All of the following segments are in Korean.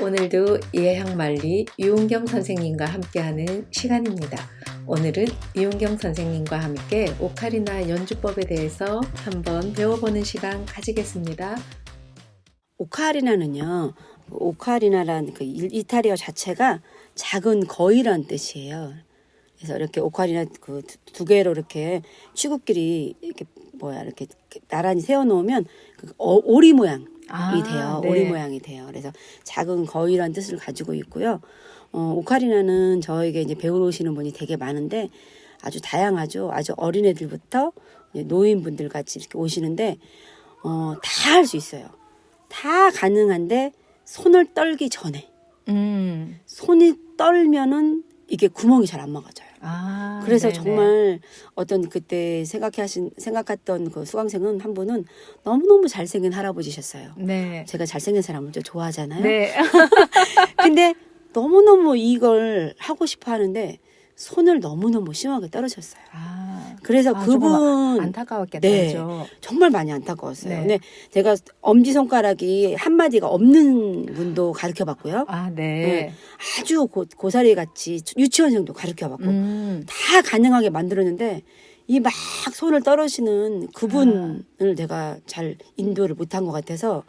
오늘도 예향만리 유은경 선생님과 함께하는 시간입니다. 오늘은 유은경 선생님과 함께 오카리나 연주법에 대해서 한번 배워보는 시간 가지겠습니다. 오카리나는요. 오카리나란 그 일- 이탈리아 자체가 작은 거위란 뜻이에요. 그래서 이렇게 오카리나 그 두 개로 이렇게 취국끼리 이렇게 뭐야 이렇게 나란히 세워 놓으면 그 어- 오리 모양이 아, 돼요. 네. 오리 모양이 돼요. 그래서 작은 거위란 뜻을 가지고 있고요. 어, 오카리나는 저에게 이제 배우러 오시는 분이 되게 많은데 아주 다양하죠. 아주 어린애들부터 노인분들 같이 이렇게 오시는데 어, 다 할 수 있어요. 다 가능한데 손을 떨기 전에 음, 손이 떨면은 이게 구멍이 잘 안 막아져요. 아, 그래서 네네. 정말 어떤 그때 생각하신 생각했던 그 수강생은 한 분은 너무 너무 잘생긴 할아버지셨어요. 네. 제가 잘생긴 사람을 좀 좋아하잖아요. 네. 근데 너무 너무 이걸 하고 싶어 하는데 손을 너무 너무 심하게 떨으셨어요. 아, 그래서 아, 그분 안타까웠겠다. 네. 그죠? 정말 많이 안타까웠어요. 네. 근데 제가 엄지 손가락이 한 마디가 없는 분도 가르쳐 봤고요. 아, 네. 네. 아주 고, 고사리 같이 유치원생도 가르쳐 봤고 음, 다 가능하게 만들었는데 이 막 손을 떨으시는 그분을 아. 제가 잘 인도를 못한 것 같아서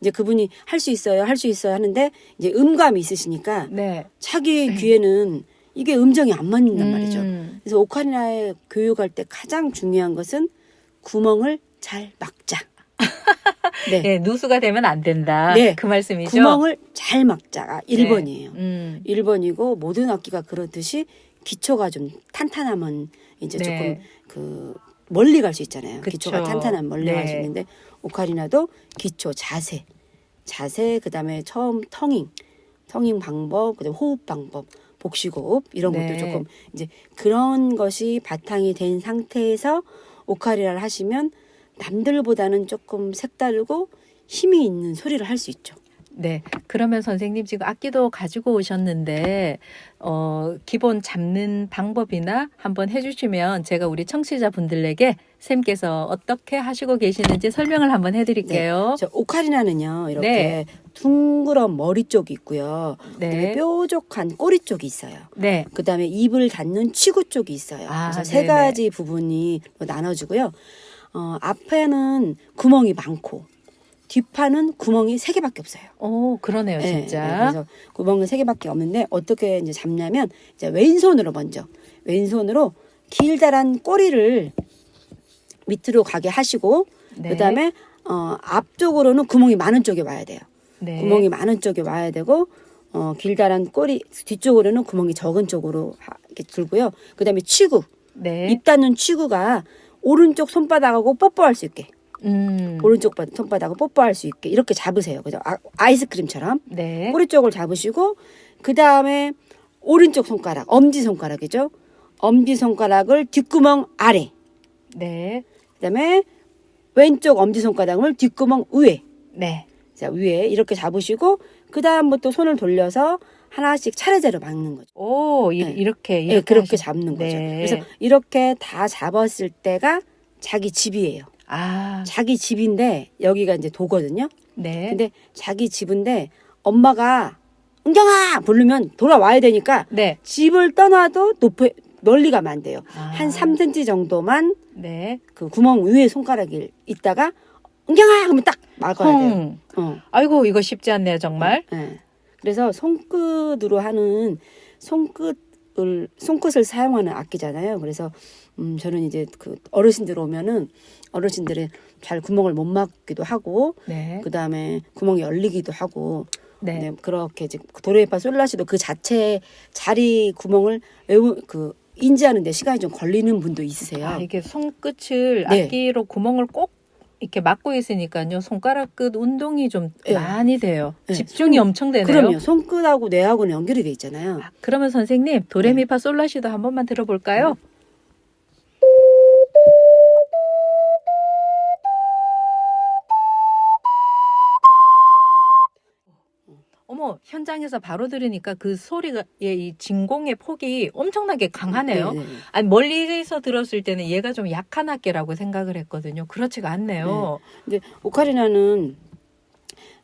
이제 그분이 할 수 있어요, 할 수 있어요 하는데 이제 음감이 있으시니까 네. 자기 귀에는 이게 음정이 안 맞는단 음, 말이죠. 그래서 오카리나에 교육할 때 가장 중요한 것은 구멍을 잘 막자. 네. 네, 누수가 되면 안 된다. 네. 그 말씀이죠. 구멍을 잘 막자가 네. 1번이에요. 음, 1번이고 모든 악기가 그렇듯이 기초가 좀 탄탄하면 이제 네. 조금 그 멀리 갈 수 있잖아요. 그쵸. 기초가 탄탄하면 멀리 네. 갈수 있는데 오카리나도 기초 자세, 자세 그다음에 처음 텅잉, 텅잉 방법, 그다음에 호흡 방법, 복식호흡 이런 네. 것도 조금 이제 그런 것이 바탕이 된 상태에서 오카리나를 하시면 남들보다는 조금 색다르고 힘이 있는 소리를 할 수 있죠. 네. 그러면 선생님 지금 악기도 가지고 오셨는데, 어, 기본 잡는 방법이나 한번 해 주시면 제가 우리 청취자분들에게 쌤께서 어떻게 하시고 계시는지 설명을 한번 해 드릴게요. 저 오카리나는요 이렇게 네. 둥그런 머리 쪽이 있고요. 그다음에 네. 뾰족한 꼬리 쪽이 있어요. 네. 그다음에 입을 닫는 치구 쪽이 있어요. 아, 그래서 세 네네. 가지 부분이 나눠주고요. 어, 앞에는 구멍이 많고 뒷판은 구멍이 세 개밖에 없어요. 오, 그러네요, 네, 진짜. 네, 그래서 구멍은 세 개밖에 없는데 어떻게 이제 잡냐면 이제 왼손으로 먼저 왼손으로 길다란 꼬리를 밑으로 가게 하시고 네. 그다음에 어, 앞쪽으로는 구멍이 많은 쪽에 와야 돼요. 네. 구멍이 많은 쪽에 와야 되고 어, 길다란 꼬리 뒤쪽으로는 구멍이 적은 쪽으로 하- 이렇게 들고요. 그다음에 치구 네. 입 닫는 치구가 오른쪽 손바닥하고 뽀뽀할 수 있게 음. 오른쪽 바- 손바닥하고 뽀뽀할 수 있게 이렇게 잡으세요. 그죠? 아, 아이스크림처럼 네. 꼬리 쪽을 잡으시고 그 다음에 오른쪽 손가락 엄지 손가락이죠. 엄지 손가락을 뒷구멍 아래 네. 그다음에 왼쪽 엄지 손가락을 뒷구멍 위에 네. 자 위에 이렇게 잡으시고 그 다음부터 손을 돌려서 하나씩 차례대로 막는 거죠. 오, 이, 네. 이렇게, 예, 이렇게. 그렇게 하시- 잡는 거죠. 네. 그래서 이렇게 다 잡았을 때가 자기 집이에요. 아, 자기 집인데 여기가 이제 도거든요. 네. 근데 자기 집인데 엄마가 은경아 부르면 돌아와야 되니까 네. 집을 떠나도 높이 멀리 가면 안 돼요. 아. 한 3cm 정도만 네. 그 구멍 위에 손가락이 있다가 은경아 하면 딱 막아야 돼요. 콩. 어. 아이고, 이거 쉽지 않네요, 정말. 예. 그래서 손끝으로 하는 손끝을 손끝을 사용하는 악기잖아요. 그래서 음 저는 이제 그 어르신들 오면은 어르신들이 잘 구멍을 못 막기도 하고 네. 그 다음에 구멍이 열리기도 하고 네. 네, 그렇게 이제 도레미파 솔라시도 그 자체 자리 구멍을 외우 그 인지하는데 시간이 좀 걸리는 분도 있으세요. 아, 이게 손끝을 네. 악기로 구멍을 꼭 이렇게 막고 있으니까요. 손가락 끝 운동이 좀 네. 많이 돼요. 네. 집중이 엄청 되네요. 그럼요. 손끝하고 뇌하고는 연결이 돼 있잖아요. 아, 그러면 선생님 도레미파 솔라시도 한 번만 들어볼까요? 어 현장에서 바로 들으니까 그 소리가 예, 이 진공의 폭이 엄청나게 강하네요. 네, 네, 네. 아니 멀리서 들었을 때는 얘가 좀 약한 악기라고 생각을 했거든요. 그렇지가 않네요. 근데 오카리나는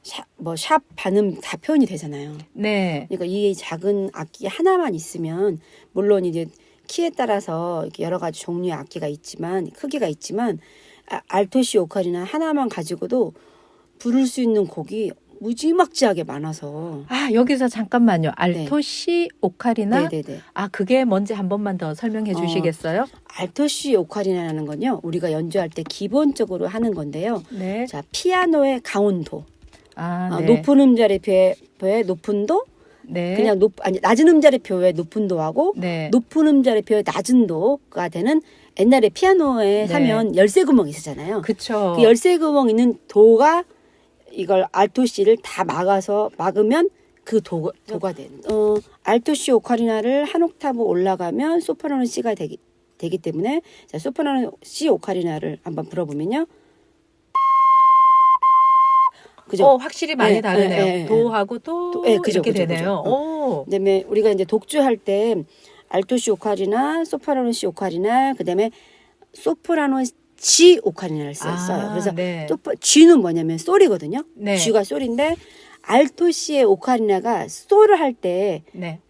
샵, 뭐 샵 반음 다 표현이 되잖아요. 네. 그러니까 이 작은 악기 하나만 있으면 물론 이제 키에 따라서 이렇게 여러 가지 종류의 악기가 있지만 크기가 있지만 아, 알토시 오카리나 하나만 가지고도 부를 수 있는 곡이 무지막지하게 많아서 아, 여기서 잠깐만요. 알토 시 오카리나 네네네. 아, 그게 뭔지 한 번만 더 설명해 어. 주시겠어요? 알토시 오카리나라는 건요 우리가 연주할 때 기본적으로 하는 건데요. 네. 자 피아노의 강원도 아, 아, 네. 높은 음자리 표의 표의 높은 도 네. 그냥 높 아니 낮은 음자리 표의 높은 도하고 네. 높은 음자리 표의 낮은 도가 되는 옛날에 피아노에 네. 사면 열쇠 구멍 있었잖아요. 그쵸. 그 열쇠 구멍 있는 도가 이걸 알토시를 다 막아서 막으면 그 도, 도가 되는. 어, 알토시 오카리나를 한 옥타브 올라가면 소프라노 C가 되기, 되기 때문에 자, 소프라노 C 오카리나를 한번 불어보면요. 그죠? 어, 확실히 많이 네, 다르네요. 네, 네, 네. 도하고 또 도- 네, 그죠, 이렇게 그죠, 되네요. 그죠. 오. 그다음에 우리가 이제 독주할 때 알토시 오카리나, 소프라노 C 오카리나, 그다음에 소프라노 G 오카리나를 써- 써요. 아, 그래서 네. 소프 G는 뭐냐면 솔이거든요. 네. G가 솔인데 알토시의 오카리나가 솔을 할때이 네.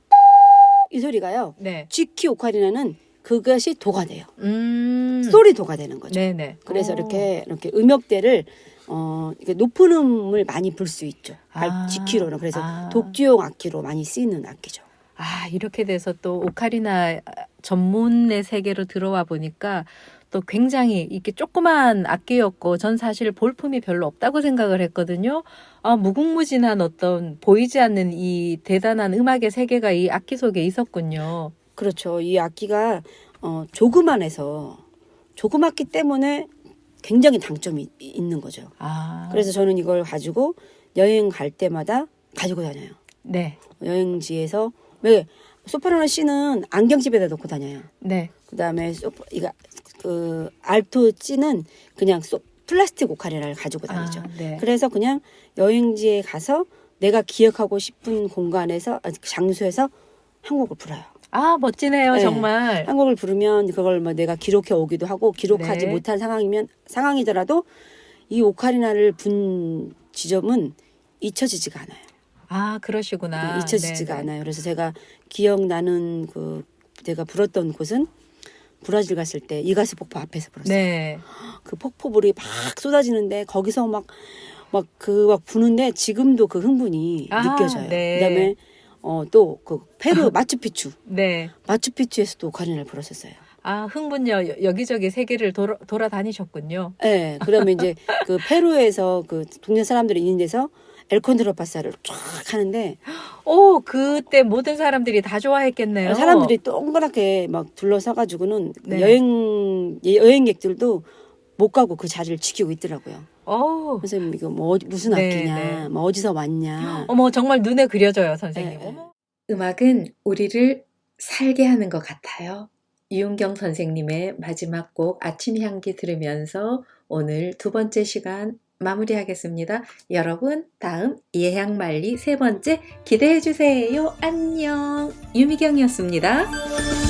소리가요. 네. G키 오카리나는 그것이 도가 돼요. 음. 솔이 도가 되는 거죠. 네, 네. 그래서 오. 이렇게 이렇게 음역대를 어 이렇게 높은 음을 많이 불 수 있죠. 알- 아. G키로는 그래서 아. 독주용 악기로 많이 쓰이는 악기죠. 아, 이렇게 돼서 또 오카리나 전문의 세계로 들어와 보니까 또 굉장히 이렇게 조그만 악기였고 전 사실 볼품이 별로 없다고 생각을 했거든요. 아, 무궁무진한 어떤 보이지 않는 이 대단한 음악의 세계가 이 악기 속에 있었군요. 그렇죠. 이 악기가 어, 조그만해서 조그맣기 때문에 굉장히 장점이 이- 있는 거죠. 아. 그래서 저는 이걸 가지고 여행 갈 때마다 가지고 다녀요. 네. 여행지에서 왜 소프라노 C는 안경집에다 놓고 다녀요. 네. 그다음에 소프 이가 그 알토 C는 그냥 소, 플라스틱 오카리나를 가지고 다니죠. 아, 네. 그래서 그냥 여행지에 가서 내가 기억하고 싶은 공간에서 아, 장소에서 한 곡을 불어요. 아, 멋지네요, 네. 정말. 한 곡을 부르면 그걸 뭐 내가 기록해 오기도 하고 기록하지 네. 못한 상황이면 상황이더라도 이 오카리나를 분 지점은 잊혀지지가 않아요. 아, 그러시구나. 네, 잊혀지지가 네, 네. 않아요. 그래서 제가 기억나는 그 제가 불었던 곳은 브라질 갔을 때 이가스 폭포 앞에서 불었어요. 네. 그 폭포물이 막 쏟아지는데 거기서 막 막그막 부는데 지금도 그 흥분이 아, 느껴져요. 네. 그다음에 어 또 그 페루 마추픽추 네. 마추픽추에서도 오카리나를 불었었어요. 아, 흥분요. 여- 여기저기 세계를 돌아, 돌아다니셨군요. 네, 그러면 이제 그 페루에서 그 동네 사람들이 있는 데서 엘콘드로파사를 쫙 하는데 오, 그때 모든 사람들이 다 좋아했겠네요. 사람들이 동그랗게 막 둘러서가지고는 그 네. 여행 여행객들도 못 가고 그 자리를 지키고 있더라고요. 오, 선생님 이거 뭐 어디- 무슨 네, 악기냐, 네. 뭐 어디서 왔냐. 어머, 정말 눈에 그려져요, 선생님. 네. 음악은 우리를 살게 하는 것 같아요. 이윤경 선생님의 마지막 곡 아침 향기 들으면서 오늘 두 번째 시간 마무리하겠습니다. 여러분, 다음 예향말리 세 번째 기대해 주세요. 안녕. 유미경이었습니다.